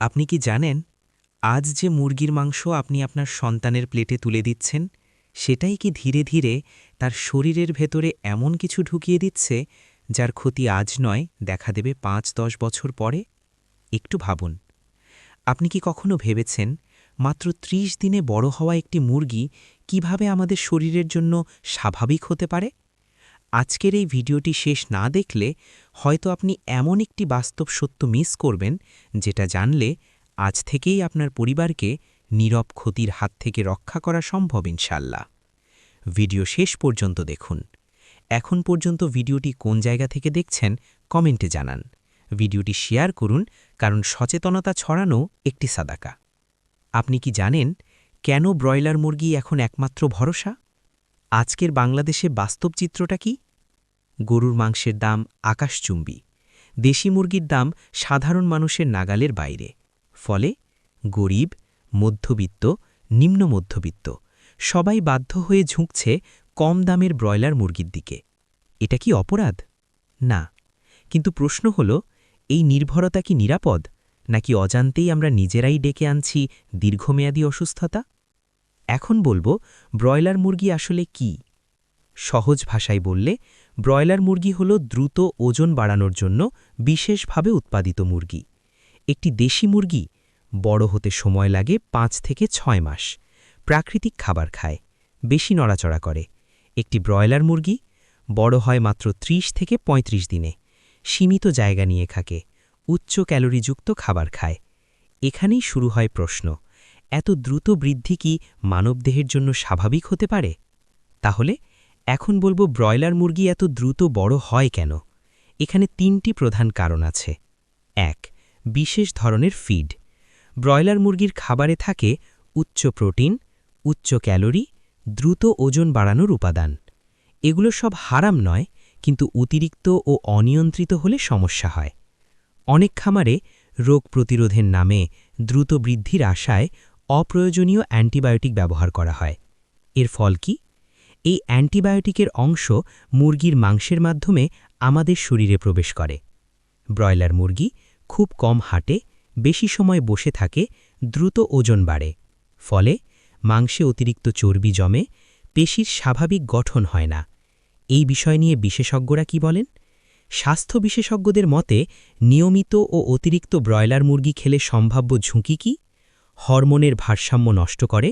আপনি কি জানেন, আজ যে মুরগির মাংস আপনি আপনার সন্তানের প্লেটে তুলে দিচ্ছেন, সেটাই কি ধীরে ধীরে তার শরীরের ভেতরে এমন কিছু ঢুকিয়ে দিচ্ছে, যার ক্ষতি আজ নয়, দেখা দেবে পাঁচ দশ বছর পরে? একটু ভাবুন। আপনি কি কখনো ভেবেছেন, মাত্র ত্রিশ দিনে বড় হওয়া একটি মুরগি কীভাবে আমাদের শরীরের জন্য স্বাভাবিক হতে পারে? আজকের এই ভিডিওটি শেষ না দেখলে হয়তো আপনি এমন একটি বাস্তব সত্য মিস করবেন যেটা জানলে আজ থেকেই আপনার পরিবারকে নীরব ক্ষতির হাত থেকে রক্ষা করা সম্ভব ইনশাল্লাহ ভিডিও শেষ পর্যন্ত দেখুন। এখন পর্যন্ত ভিডিওটি কোন জায়গা থেকে দেখছেন কমেন্টে জানান। ভিডিওটি শেয়ার করুন, কারণ সচেতনতা ছড়ানো একটি সাদাকা। আপনি কি জানেন কেন ব্রয়লার মুরগি এখন একমাত্র ভরসা? আজকের বাংলাদেশে বাস্তব চিত্রটা কি? গরুর মাংসের দাম আকাশচুম্বী, দেশি মুরগির দাম সাধারণ মানুষের নাগালের বাইরে। ফলে গরিব, মধ্যবিত্ত, নিম্ন মধ্যবিত্ত সবাই বাধ্য হয়ে ঝুঁকছে কম দামের ব্রয়লার মুরগির দিকে। এটা কি অপরাধ? না। কিন্তু প্রশ্ন হল, এই নির্ভরতা কি নিরাপদ, নাকি অজান্তেই আমরা নিজেরাই ডেকে আনছি দীর্ঘমেয়াদী অসুস্থতা? এখন বলব, ব্রয়লার মুরগি আসলে কি? সহজ ভাষায় বললে, ব্রয়লার মুরগি হল দ্রুত ওজন বাড়ানোর জন্য বিশেষভাবে উৎপাদিত মুরগি। একটি দেশি মুরগি বড় হতে সময় লাগে পাঁচ থেকে ছয় মাস। প্রাকৃতিক খাবার খায়, বেশি নড়াচড়া করে। একটি ব্রয়লার মুরগি বড় হয় মাত্র ৩০ থেকে ৩৫ দিনে। সীমিত জায়গা নিয়ে খাকে, উচ্চ ক্যালোরিযুক্ত খাবার খায়। এখানেই শুরু হয় প্রশ্ন। এত দ্রুত বৃদ্ধি কি মানবদেহের জন্য স্বাভাবিক হতে পারে? তাহলে এখন বলব ব্রয়লার মুরগি এত দ্রুত বড় হয় কেন? এখানে তিনটি প্রধান কারণ আছে। এক, বিশেষ ধরনের ফিড ব্রয়লার মুরগির খাবারে থাকে উচ্চ প্রোটিন, উচ্চ ক্যালোরি, দ্রুত ওজন বাড়ানোর উপাদান। এগুলো সব হারাম নয়, কিন্তু অতিরিক্ত ও অনিয়ন্ত্রিত হলে সমস্যা হয়। অনেক খামারে রোগ প্রতিরোধের নামে দ্রুত বৃদ্ধির আশায় অপ্রয়োজনীয় অ্যান্টিবায়োটিক ব্যবহার করা হয়। এর ফল কি? এই অ্যান্টিবায়োটিকের অংশ মুরগির মাংসের মাধ্যমে আমাদের শরীরে প্রবেশ করে। ব্রয়লার মুরগি খুব কম হাঁটে, বেশি সময় বসে থাকে, দ্রুত ওজন বাড়ে। ফলে মাংসে অতিরিক্ত চর্বি জমে, পেশির স্বাভাবিক গঠন হয় না। এই বিষয় নিয়ে বিশেষজ্ঞরা কি বলেন? স্বাস্থ্য বিশেষজ্ঞদের মতে, নিয়মিত ও অতিরিক্ত ব্রয়লার মুরগি খেলে সম্ভাব্য ঝুঁকি কি? হরমোনের ভারসাম্য নষ্ট করে,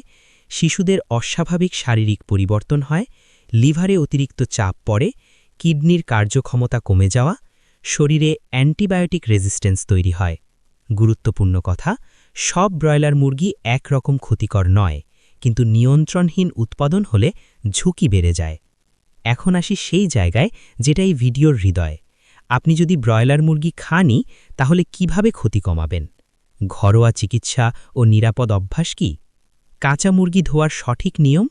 শিশুদের অস্বাভাবিক শারীরিক পরিবর্তন হয়, লিভারে অতিরিক্ত চাপ পড়ে, কিডনির কার্যক্ষমতা কমে যাওয়া, শরীরে অ্যান্টিবায়োটিক রেজিস্ট্যান্স তৈরি হয়। গুরুত্বপূর্ণ কথা, সব ব্রয়লার মুরগি একরকম ক্ষতিকর নয়, কিন্তু নিয়ন্ত্রণহীন উৎপাদন হলে ঝুঁকি বেড়ে যায়। এখন আসি সেই জায়গায় যেটা এই ভিডিওর হৃদয়। আপনি যদি ব্রয়লার মুরগি খানই, তাহলে কীভাবে ক্ষতি কমাবেন? ঘরোয়া চিকিৎসা ও নিরাপদ অভ্যাস কি? কাঁচা মুরগি ধোয়ার সঠিক নিয়ম?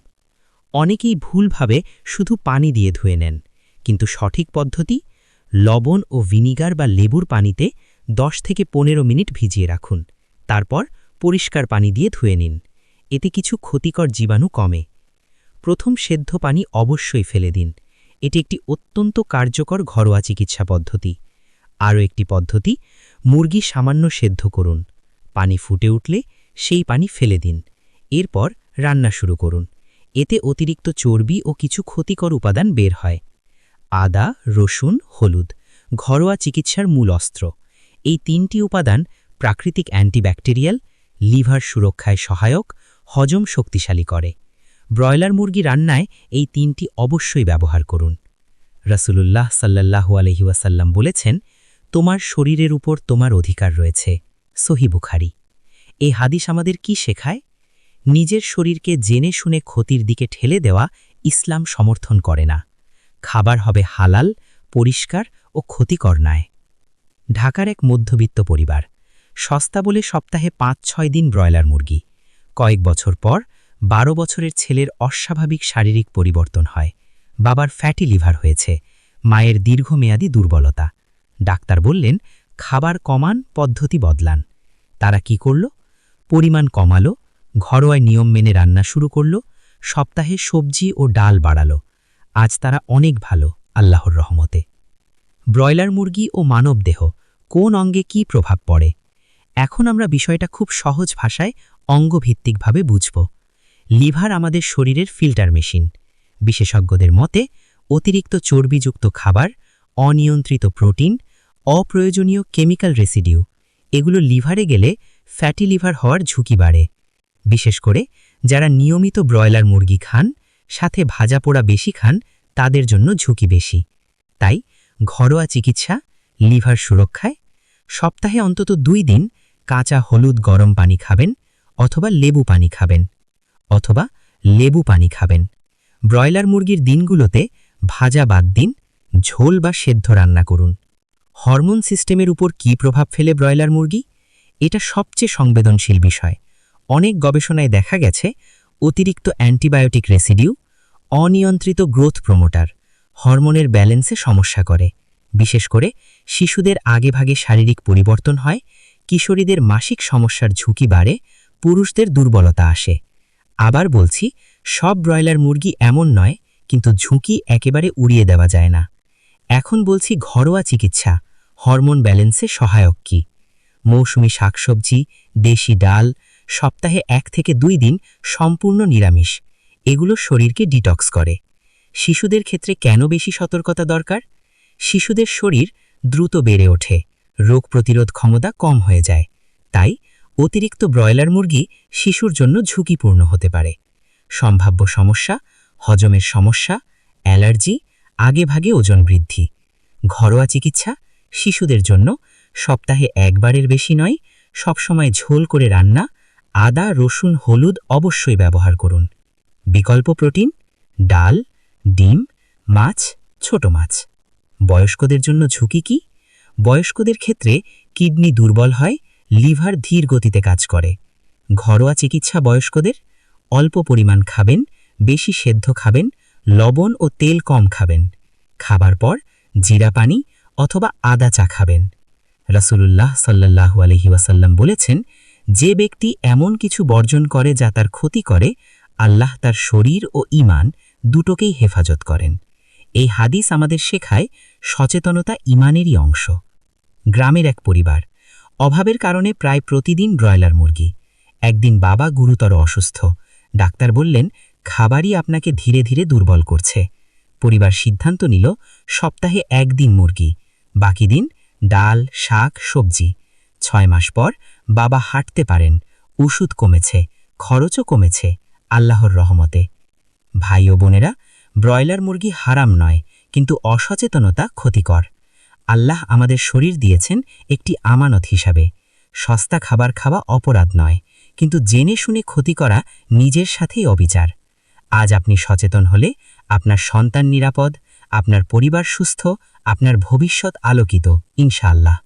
অনেকেই ভুলভাবে শুধু পানি দিয়ে ধুয়ে নেন, কিন্তু সঠিক পদ্ধতি? লবণ ও ভিনিগার বা লেবুর পানিতে 10 থেকে পনেরো মিনিট ভিজিয়ে রাখুন, তারপর পরিষ্কার পানি দিয়ে ধুয়ে নিন। এতে কিছু ক্ষতিকর জীবাণু কমে। প্রথম সেদ্ধ পানি অবশ্যই ফেলে দিন। এটি একটি অত্যন্ত কার্যকর ঘরোয়া চিকিৎসা পদ্ধতি। আরও একটি পদ্ধতি, মুরগি সামান্য সেদ্ধ করুন। পানি ফুটে উঠলে সেই পানি ফেলে দিন। এরপর রান্না শুরু করুন। এতে অতিরিক্ত চর্বি ও কিছু ক্ষতিকর উপাদান বের হয়। আদা, রসুন, হলুদ ঘরোয়া চিকিৎসার মূল অস্ত্র। এই তিনটি উপাদান প্রাকৃতিক অ্যান্টিব্যাকটেরিয়াল, লিভার সুরক্ষায় সহায়ক, হজম শক্তিশালী করে। ব্রয়লার মুরগি রান্নায় এই তিনটি অবশ্যই ব্যবহার করুন। রাসুলুল্লাহ সাল্লাহু আলহিউসাল্লাম বলেছেন, তোমার শরীরের উপর তোমার অধিকার রয়েছে। সহি বুখারি। এই হাদিস আমাদের কি শেখায়? নিজের শরীরকে জেনে শুনে ক্ষতির দিকে ঠেলে দেওয়া ইসলাম সমর্থন করে না। খাবার হবে হালাল, পরিষ্কার ও ক্ষতিকর নয়। ঢাকার এক মধ্যবিত্ত পরিবার, সস্তা বলে সপ্তাহে পাঁচ ছয় দিন ব্রয়লার মুরগি। কয়েক বছর পর বারো বছরের ছেলের অস্বাভাবিক শারীরিক পরিবর্তন হয়। বাবার ফ্যাটি লিভার হয়েছে, মায়ের দীর্ঘমেয়াদী দুর্বলতা। ডাক্তার বললেন, খাবার কমান, পদ্ধতি বদলান। তারা কি করল? পরিমাণ কমালো ঘরোয়ায় নিয়ম মেনে রান্না শুরু করল, সপ্তাহে সবজি ও ডাল বাড়ালো। আজ তারা অনেক ভালো, আল্লাহর রহমতে। ব্রয়লার মুরগি ও মানবদেহ কোন অঙ্গে কি প্রভাব পড়ে? এখন আমরা বিষয়টা খুব সহজ ভাষায় অঙ্গভিত্তিকভাবে বুঝব। লিভার আমাদের শরীরের ফিল্টার মেশিন। বিশেষজ্ঞদের মতে, অতিরিক্ত চর্বিযুক্ত খাবার, অনিয়ন্ত্রিত প্রোটিন, অপ্রয়োজনীয় কেমিক্যাল রেসিডিউ এগুলো লিভারে গেলে ফ্যাটি লিভার হওয়ার ঝুঁকি বাড়ে। বিশেষ করে যারা নিয়মিত ব্রয়লার মুরগি খান, সাথে ভাজা পোড়া বেশি খান, তাদের জন্য ঝুঁকি বেশি। তাই ঘরোয়া চিকিৎসা, লিভার সুরক্ষায় সপ্তাহে অন্তত দুই দিন কাঁচা হলুদ গরম পানি খাবেন অথবা লেবু পানি খাবেন অথবা লেবু পানি খাবেন। ব্রয়লার মুরগির দিনগুলোতে ভাজা বাদ দিন, ঝোল বা সেদ্ধ রান্না করুন। হরমোন সিস্টেমের উপর কী প্রভাব ফেলে ব্রয়লার মুরগি? এটা সবচেয়ে সংবেদনশীল বিষয়। অনেক গবেষণায় দেখা গেছে, অতিরিক্ত অ্যান্টিবায়োটিক রেসিডিউ অনিয়ন্ত্রিত গ্রোথ প্রমোটার হরমোনের ব্যালেন্সে সমস্যা করে। বিশেষ করে শিশুদের আগেভাগে শারীরিক পরিবর্তন হয়, কিশোরীদের মাসিক সমস্যার ঝুঁকি বাড়ে, পুরুষদের দুর্বলতা আসে। আবার বলছি, সব ব্রয়লার মুরগি এমন নয়, কিন্তু ঝুঁকি একেবারে উড়িয়ে দেওয়া যায় না। এখন বলছি ঘরোয়া চিকিৎসা, হরমোন ব্যালেন্সে সহায়ক কি? মৌসুমি শাকসবজি, দেশি ডাল, সপ্তাহে এক থেকে দুই দিন সম্পূর্ণ নিরামিষ। এগুলো শরীরকে ডিটক্স করে। শিশুদের ক্ষেত্রে কেন বেশি সতর্কতা দরকার? শিশুদের শরীর দ্রুত বেড়ে ওঠে। রোগ প্রতিরোধ ক্ষমতা কম হয়ে যায়। তাই অতিরিক্ত ব্রয়লার মুরগি শিশুর জন্য ঝুঁকিপূর্ণ হতে পারে। সম্ভাব্য সমস্যা, হজমের সমস্যা, অ্যালার্জি আগেভাগে ওজন বৃদ্ধি। ঘরোয়া চিকিৎসা শিশুদের জন্য সপ্তাহে একবারের বেশি নয়, সবসময় ঝোল করে রান্না, আদা, রসুন, হলুদ অবশ্যই ব্যবহার করুন। বিকল্প প্রোটিন, ডাল, ডিম, মাছ, ছোট মাছ। বয়স্কদের জন্য ঝুঁকি কি? বয়স্কদের ক্ষেত্রে কিডনি দুর্বল হয়, লিভার ধীর গতিতে কাজ করে। ঘরোয়া চিকিৎসা বয়স্কদের, অল্প পরিমাণ খাবেন, বেশি সেদ্ধ খাবেন লবণ ও তেল কম খাবেন। খাবার পর জিরা পানি অথবা আদা চা খাবেন। রাসূলুল্লাহ সাল্লাল্লাহু আলহি ওয়াসাল্লাম বলেছেন, যে ব্যক্তি এমন কিছু বর্জন করে যা তার ক্ষতি করে, আল্লাহ তার শরীর ও ঈমান দুটোকেই হেফাজত করেন। এই হাদিস আমাদের শেখায় সচেতনতা ইমানেরই অংশ। গ্রামের এক পরিবার, অভাবের কারণে প্রায় প্রতিদিন ব্রয়লার মুরগি। একদিন বাবা গুরুতর অসুস্থ। ডাক্তার বললেন খাবারই আপনাকে ধীরে ধীরে দুর্বল করছে। পরিবার সিদ্ধান্ত নিল, সপ্তাহে একদিন মুরগি, বাকি দিন ডাল, শাক, সবজি। ছয় মাস পর বাবা হাঁটতে পারেন, ওষুধ কমেছে, খরচও কমেছে আল্লাহর রহমতে। ভাই ও বোনেরা, ব্রয়লার মুরগি হারাম নয়, কিন্তু অসচেতনতা ক্ষতিকর। আল্লাহ আমাদের শরীর দিয়েছেন একটি আমানত হিসাবে। সস্তা খাবার খাওয়া অপরাধ নয়, কিন্তু জেনে শুনে ক্ষতি করা নিজের সাথেই অবিচার। আজ আপনি সচেতন হলে আপনার সন্তান নিরাপদ, আপনার পরিবার সুস্থ, আপনার ভবিষ্যৎ আলোকিত, ইনশাআল্লাহ।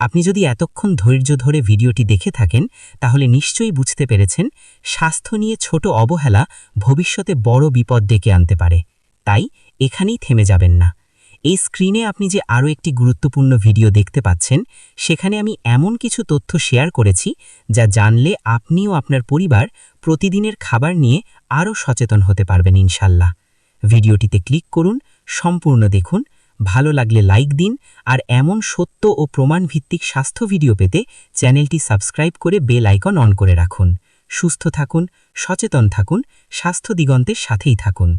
আপনি যদি এতক্ষণ ধৈর্য ধরে ভিডিওটি দেখে থাকেন, তাহলে নিশ্চয়ই বুঝতে পেরেছেন স্বাস্থ্য নিয়ে ছোট অবহেলা ভবিষ্যতে বড় বিপদ ডেকে আনতে পারে। তাই এখানেই থেমে যাবেন না। এই স্ক্রিনে আপনি যে আরও একটি গুরুত্বপূর্ণ ভিডিও দেখতে পাচ্ছেন, সেখানে আমি এমন কিছু তথ্য শেয়ার করেছি যা জানলে আপনিও আপনার পরিবার প্রতিদিনের খাবার নিয়ে আরও সচেতন হতে পারবেন ইনশাল্লাহ। ভিডিওটিতে ক্লিক করুন, সম্পূর্ণ দেখুন, ভালো লাগলে লাইক দিন আর এমন সত্য ও প্রমাণভিত্তিক স্বাস্থ্য ভিডিও পেতে চ্যানেলটি সাবস্ক্রাইব করে বেল আইকন অন করে রাখুন। সুস্থ থাকুন, সচেতন থাকুন, স্বাস্থ্য দিগন্তের সাথেই থাকুন।